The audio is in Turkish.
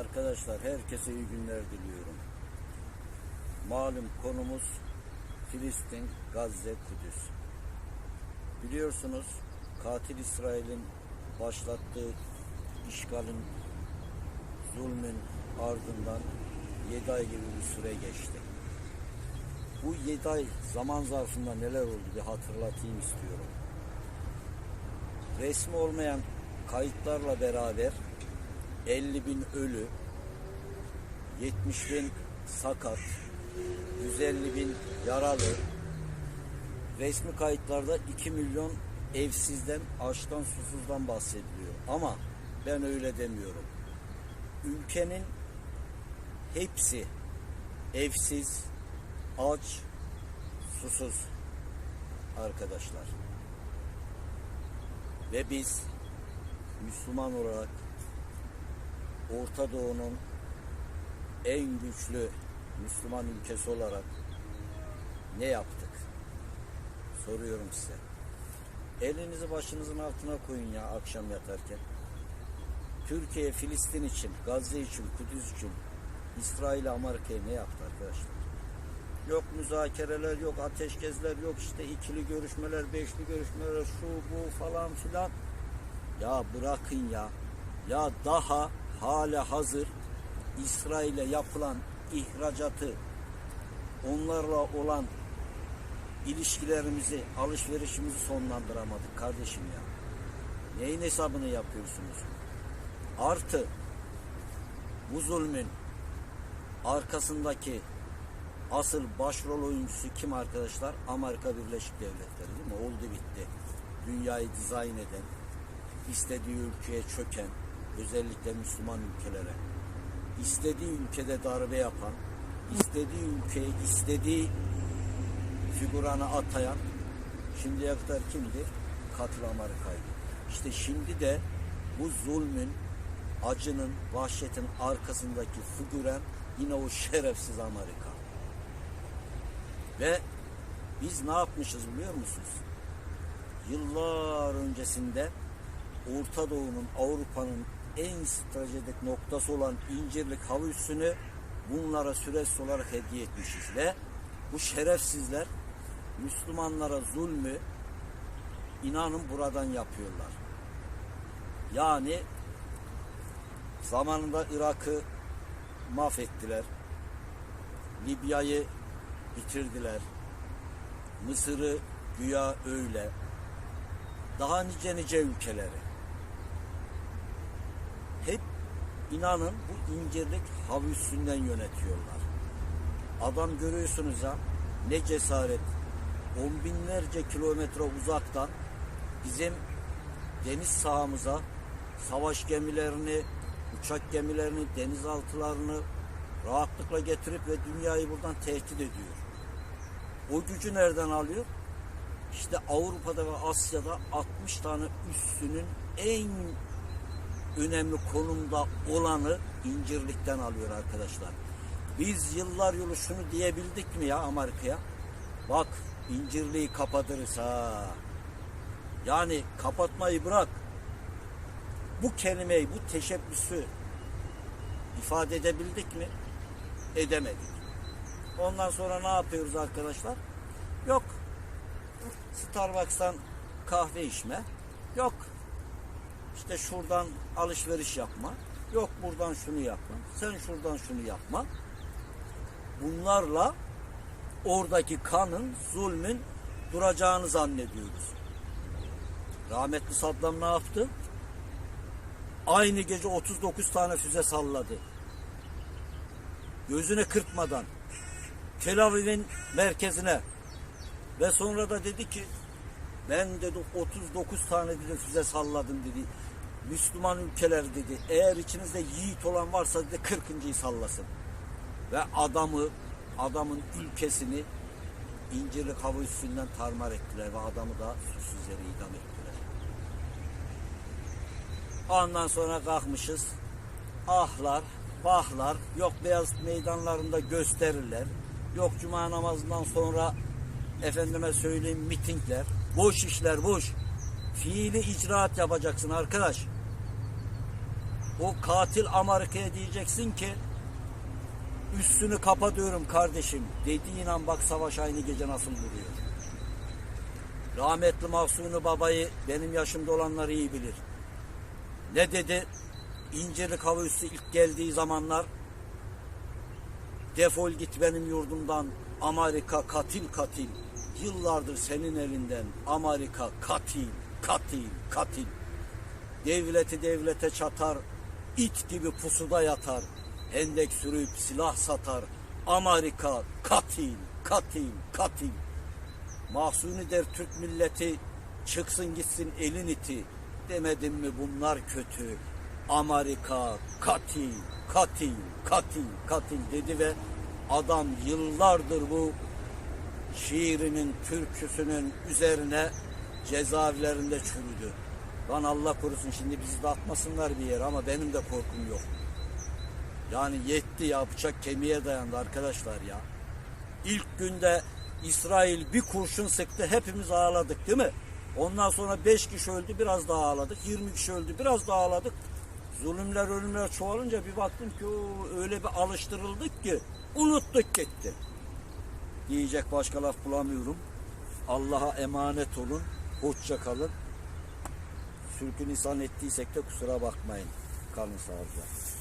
Arkadaşlar herkese iyi günler diliyorum. Malum konumuz Filistin, Gazze, Kudüs. Biliyorsunuz katil İsrail'in başlattığı işgalin, zulmün ardından 7 ay gibi bir süre geçti. Bu 7 ay zaman zarfında neler oldu bir hatırlatayım istiyorum. Resmi olmayan kayıtlarla beraber 50 bin ölü, 70 bin sakat, 150 bin yaralı, resmi kayıtlarda 2 milyon evsizden, açtan, susuzdan bahsediliyor. Ama ben öyle demiyorum. Ülkenin hepsi evsiz, aç, susuz arkadaşlar. Ve biz Müslüman olarak Orta Doğu'nun en güçlü Müslüman ülkesi olarak ne yaptık? Soruyorum size. Elinizi başınızın altına koyun ya akşam yatarken. Türkiye, Filistin için, Gazze için, Kudüs için, İsrail, Amerika'ya ne yaptı arkadaşlar? Yok müzakereler, yok ateşkezler, yok işte ikili görüşmeler, beşli görüşmeler, şu bu falan filan. Ya bırakın ya. Ya daha hala hazır İsrail'e yapılan ihracatı onlarla olan ilişkilerimizi, alışverişimizi sonlandıramadık kardeşim ya. Neyin hesabını yapıyorsunuz? Artı bu zulmün arkasındaki asıl başrol oyuncusu kim arkadaşlar? Amerika Birleşik Devletleri değil mi? Oldu bitti. Dünyayı dizayn eden, istediği ülkeye çöken, özellikle Müslüman ülkelere, istediği ülkede darbe yapan, istediği ülkeye istediği figüranı atayan şimdiye kadar kimdi? Katil Amerika'ydı. İşte şimdi de bu zulmün, acının, vahşetin arkasındaki figüren yine o şerefsiz Amerika. Ve biz ne yapmışız biliyor musunuz? Yıllar öncesinde Orta Doğu'nun, Avrupa'nın en stratejik noktası olan İncirlik hava üssünü bunlara süresiz olarak hediye etmişiz ve bu şerefsizler Müslümanlara zulmü inanın buradan yapıyorlar. Yani zamanında Irak'ı mahvettiler. Libya'yı bitirdiler. Mısır'ı güya öyle. Daha nice nice ülkeleri. İnanın bu incirlik hava üstünden yönetiyorlar. Adam görüyorsunuz ya ne cesaret. On binlerce kilometre uzaktan bizim deniz sahamıza savaş gemilerini, uçak gemilerini, denizaltılarını rahatlıkla getirip ve dünyayı buradan tehdit ediyor. O gücü nereden alıyor? İşte Avrupa'da ve Asya'da 60 tane üssünün en önemli konumda olanı incirlikten alıyor arkadaşlar. Biz yıllar yolu şunu diyebildik mi ya Amerika'ya? Bak incirliği kapatırız ha. Yani kapatmayı bırak. Bu kelimeyi, bu teşebbüsü ifade edebildik mi? Edemedik. Ondan sonra ne yapıyoruz arkadaşlar? Yok. Starbucks'tan kahve içme. Yok. İşte şuradan alışveriş yapma. Yok buradan şunu yapma. Sen şuradan şunu yapma. Bunlarla oradaki kanın, zulmün duracağını zannediyoruz. Rahmetli Saddam ne yaptı? Aynı gece 39 tane füze salladı. Gözüne kırpmadan Tel Aviv'in merkezine ve sonra da dedi ki ben dedi 39 tane dedi füze salladım dedi. Müslüman ülkeler dedi. Eğer içinizde yiğit olan varsa dedi 40.yı sallasın. Ve adamı adamın ülkesini incirlik hava üstünden tarmar ettiler ve adamı da suçsuz yere idam ettiler. Ondan sonra kalkmışız. Ahlar, vahlar, yok beyaz meydanlarında gösterirler. Yok cuma namazından sonra efendime söyleyeyim mitingler. Boş işler boş. Fiili icraat yapacaksın arkadaş. o katil Amerika'ya diyeceksin ki üstünü kapatıyorum kardeşim. Dediğin an bak savaş aynı gece nasıl duruyor. Rahmetli Mahsuni babayı benim yaşımda olanlar iyi bilir. Ne dedi? İncirlik hava üssü ilk geldiği zamanlar defol git benim yurdumdan Amerika katil katil. Yıllardır senin elinden Amerika katil katil katil. Devleti devlete çatar, it gibi pusuda yatar. Hendek sürüp silah satar. Amerika katil katil katil. Mahsuni der Türk milleti çıksın gitsin elin iti. Demedim mi bunlar kötü. Amerika katil, katil, katil, katil dedi ve adam yıllardır bu şiirinin, türküsünün üzerine cezaevlerinde çürüdü. Lan Allah korusun şimdi bizi de atmasınlar bir yere ama benim de korkum yok. Yani yetti ya bıçak kemiğe dayandı arkadaşlar ya. İlk günde İsrail bir kurşun sıktı hepimiz ağladık değil mi? Ondan sonra 5 kişi öldü biraz daha ağladık. 20 kişi öldü biraz daha ağladık. Zulümler ölümler çoğalınca bir baktım ki öyle bir alıştırıldık ki unuttuk gitti. Diyecek başka laf bulamıyorum. Allah'a emanet olun. Hoşça kalın. Sürgün insan ettiysek de kusura bakmayın. Kalın sağlıcakla.